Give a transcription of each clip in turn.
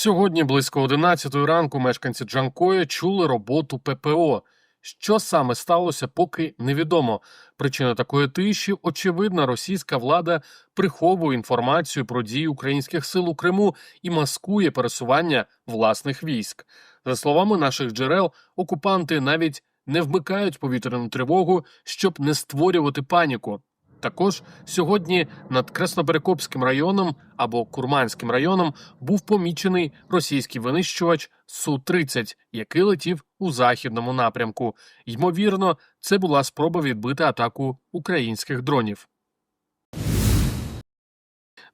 Сьогодні близько 11 ранку мешканці Джанкоя чули роботу ППО. Що саме сталося, поки невідомо. Причина такої тиші очевидна, російська влада приховує інформацію про дії українських сил у Криму і маскує пересування власних військ. За словами наших джерел, окупанти навіть не вмикають повітряну тривогу, щоб не створювати паніку. Також сьогодні над Красноперекопським районом або Курманським районом був помічений російський винищувач Су-30, який летів у західному напрямку. Ймовірно, це була спроба відбити атаку українських дронів.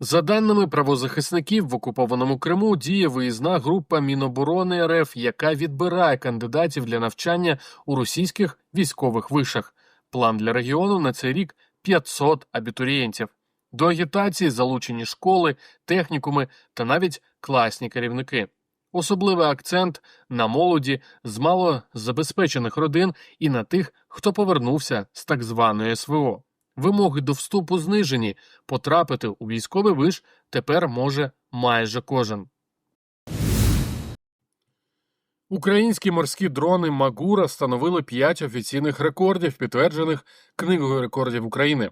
За даними правозахисників в окупованому Криму, діє виїзна група Міноборони РФ, яка відбирає кандидатів для навчання у російських військових вишах. План для регіону на цей рік 500 абітурієнтів. До агітації залучені школи, технікуми та навіть класні керівники. Особливий акцент на молоді з малозабезпечених родин і на тих, хто повернувся з так званої СВО. Вимоги до вступу знижені. Потрапити у військовий виш тепер може майже кожен. Українські морські дрони Магура встановили 5 офіційних рекордів, підтверджених Книгою рекордів України.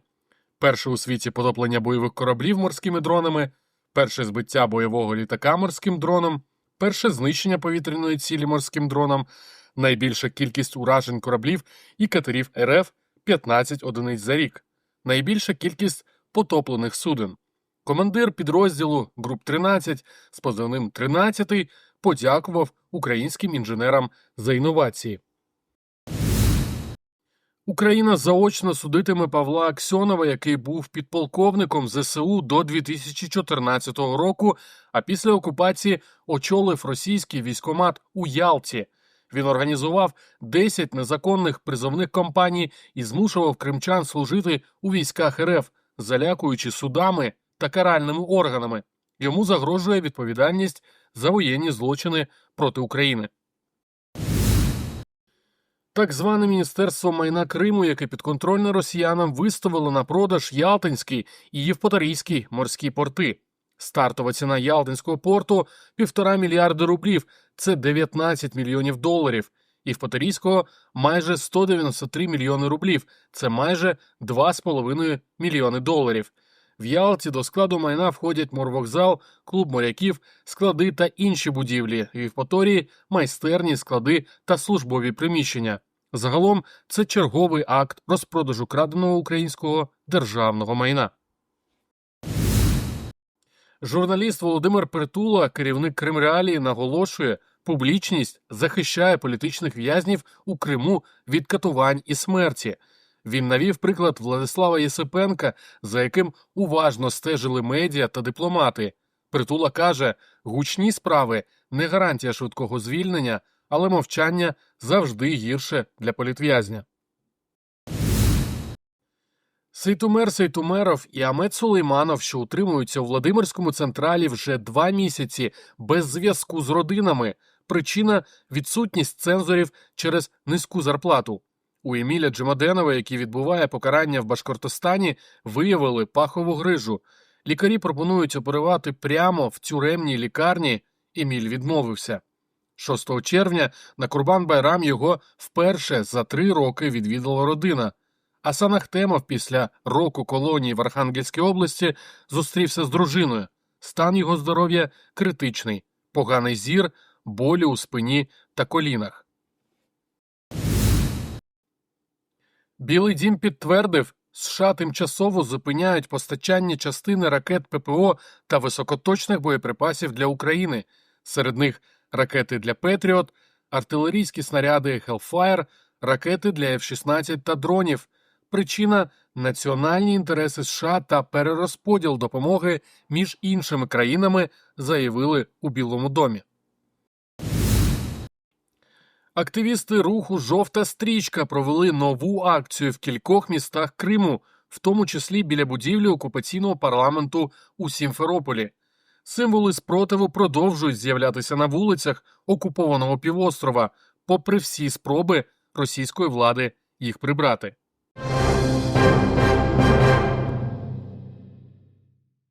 Перше у світі потоплення бойових кораблів морськими дронами, перше збиття бойового літака морським дроном, перше знищення повітряної цілі морським дроном, найбільша кількість уражень кораблів і катерів РФ 15 одиниць за рік, найбільша кількість потоплених суден. Командир підрозділу груп 13 з позивним 13 подякував українським інженерам за інновації. Україна заочно судитиме Павла Аксьонова, який був підполковником ЗСУ до 2014 року, а після окупації очолив російський військомат у Ялті. Він організував 10 незаконних призовних кампаній і змушував кримчан служити у військах РФ, залякуючи судами та каральними органами. Йому загрожує відповідальність за воєнні злочини проти України. Так зване Міністерство майна Криму, яке підконтрольне росіянам, виставило на продаж Ялтинський і Євпаторійський морські порти. Стартова ціна Ялтинського порту півтора мільярди рублів, це 19 мільйонів доларів. Євпаторійського майже 193 мільйони рублів, це майже 2,5 мільйони доларів. В Ялті до складу майна входять морвокзал, клуб моряків, склади та інші будівлі, в Євпаторії – майстерні, склади та службові приміщення. Загалом це черговий акт розпродажу краденого українського державного майна. Журналіст Володимир Притула, керівник Кримреалії, наголошує, публічність захищає політичних в'язнів у Криму від катувань і смерті. Він навів приклад Владислава Єсипенка, за яким уважно стежили медіа та дипломати. Притула каже, гучні справи не гарантія швидкого звільнення, але мовчання завжди гірше для політв'язня. Сейтумер Сейтумеров і Амет Сулейманов, що утримуються у Владимирському централі вже два місяці без зв'язку з родинами. Причина відсутність цензорів через низьку зарплату. У Еміля Джемаденова, який відбуває покарання в Башкортостані, виявили пахову грижу. Лікарі пропонують оперувати прямо в тюремній лікарні. Еміль відмовився. 6 червня на Курбан Байрам його вперше за три роки відвідала родина. Асан Ахтемов після року колонії в Архангельській області зустрівся з дружиною. Стан його здоров'я критичний, поганий зір, болі у спині та колінах. Білий дім підтвердив, США тимчасово зупиняють постачання частини ракет ППО та високоточних боєприпасів для України. Серед них ракети для Петріот, артилерійські снаряди Hellfire, ракети для F-16 та дронів. Причина національні інтереси США та перерозподіл допомоги між іншими країнами, заявили у Білому домі. Активісти руху Жовта стрічка провели нову акцію в кількох містах Криму, в тому числі біля будівлі окупаційного парламенту у Сімферополі. Символи спротиву продовжують з'являтися на вулицях окупованого півострова, попри всі спроби російської влади їх прибрати.